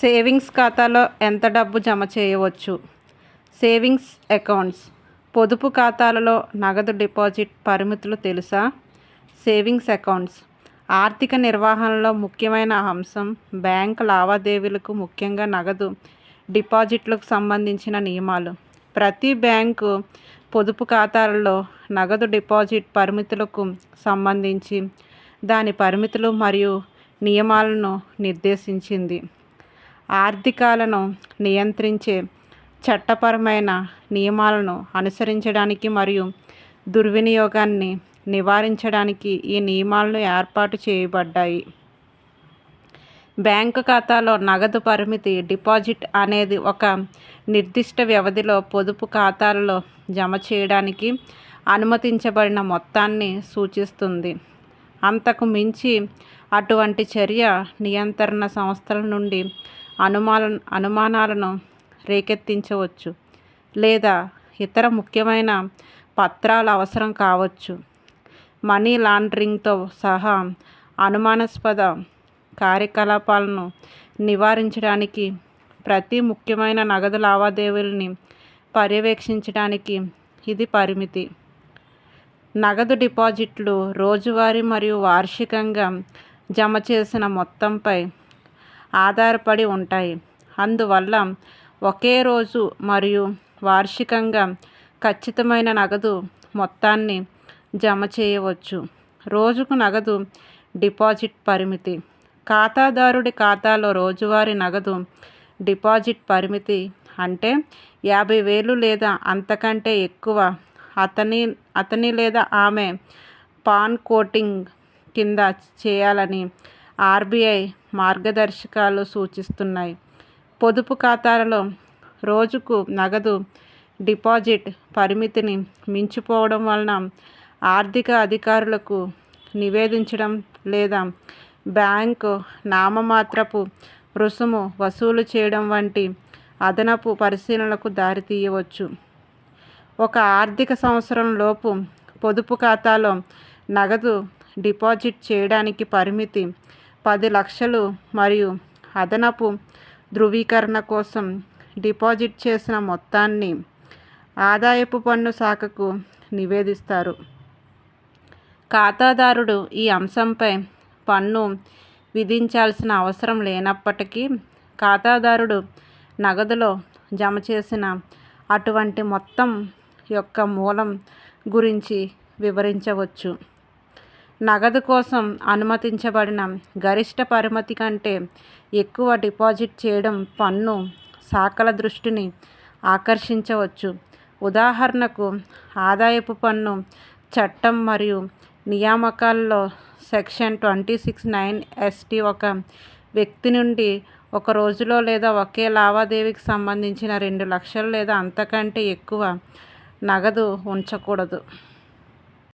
Savings ఖాతాలో ఎంత డబ్బు జమ చేయవచ్చు? సేవింగ్స్ అకౌంట్స్, పొదుపు ఖాతాలలో నగదు డిపాజిట్ పరిమితులు తెలుసా? సేవింగ్స్ అకౌంట్స్ ఆర్థిక నిర్వహణలో ముఖ్యమైన అంశం బ్యాంకు లావాదేవీలకు ముఖ్యంగా నగదు డిపాజిట్లకు సంబంధించిన నియమాలు. ప్రతి బ్యాంకు పొదుపు ఖాతాలలో నగదు డిపాజిట్ పరిమితులకు సంబంధించి దాని పరిమితులు మరియు నియమాలను నిర్దేశించింది. ఆర్థికాలను నియంత్రించే చట్టపరమైన నియమాలను అనుసరించడానికి మరియు దుర్వినియోగాన్ని నివారించడానికి ఈ నియమాలను ఏర్పాటు చేయబడ్డాయి. బ్యాంకు ఖాతాలో నగదు పరిమితి డిపాజిట్ అనేది ఒక నిర్దిష్ట వ్యవధిలో పొదుపు ఖాతాలలో జమ చేయడానికి అనుమతించబడిన మొత్తాన్ని సూచిస్తుంది. అంతకు మించి అటువంటి చర్య నియంత్రణ సంస్థల నుండి అనుమాన అనుమానాలను రేకెత్తించవచ్చు లేదా ఇతర ముఖ్యమైన పత్రాలు అవసరం కావచ్చు. మనీ లాండరింగ్తో సహా అనుమానాస్పద కార్యకలాపాలను నివారించడానికి ప్రతి ముఖ్యమైన నగదు లావాదేవీలని పర్యవేక్షించడానికి ఇది పరిమితి. నగదు డిపాజిట్లు రోజువారీ మరియు వార్షికంగా జమ చేసిన మొత్తంపై ఆధారపడి ఉంటాయి. అందువల్ల ఒకే రోజు మరియు వార్షికంగా ఖచ్చితమైన నగదు మొత్తాన్ని జమ చేయవచ్చు. రోజుకు నగదు డిపాజిట్ పరిమితి: ఖాతాదారుడి ఖాతాలో రోజువారీ నగదు డిపాజిట్ పరిమితి అంటే యాభై వేలు లేదా అంతకంటే ఎక్కువ అతని అతని లేదా ఆమె పాన్ కోటింగ్ కింద చేయాలని ఆర్బీఐ మార్గదర్శకాలు సూచిస్తున్నాయి. పొదుపు ఖాతాలలో రోజుకు నగదు డిపాజిట్ పరిమితిని మించిపోవడం వలన ఆర్థిక అధికారులకు నివేదించడం లేదా బ్యాంకు నామమాత్రపు రుసుము వసూలు చేయడం వంటి అదనపు పరిశీలనలకు దారితీయవచ్చు. ఒక ఆర్థిక సంవత్సరం లోపు పొదుపు ఖాతాలో నగదు డిపాజిట్ చేయడానికి పరిమితి పది లక్షలు మరియు అదనపు ధృవీకరణ కోసం డిపాజిట్ చేసిన మొత్తాన్ని ఆదాయపు పన్ను శాఖకు నివేదిస్తారు. ఖాతాదారుడు ఈ అంశంపై పన్ను విధించాల్సిన అవసరం లేనప్పటికీ ఖాతాదారుడు నగదులో జమ చేసిన అటువంటి మొత్తం యొక్క మూలం గురించి వివరించవచ్చు. నగదు కోసం అనుమతించబడిన గరిష్ట పరిమితి కంటే ఎక్కువ డిపాజిట్ చేయడం పన్ను శాఖల దృష్టిని ఆకర్షించవచ్చు. ఉదాహరణకు ఆదాయపు పన్ను చట్టం మరియు నియామకాల్లో section twenty six nine ST ఒక వ్యక్తి నుండి ఒక రోజులో లేదా ఒకే లావాదేవీకి సంబంధించిన రెండు లక్షలు లేదా అంతకంటే ఎక్కువ నగదు ఉంచకూడదు.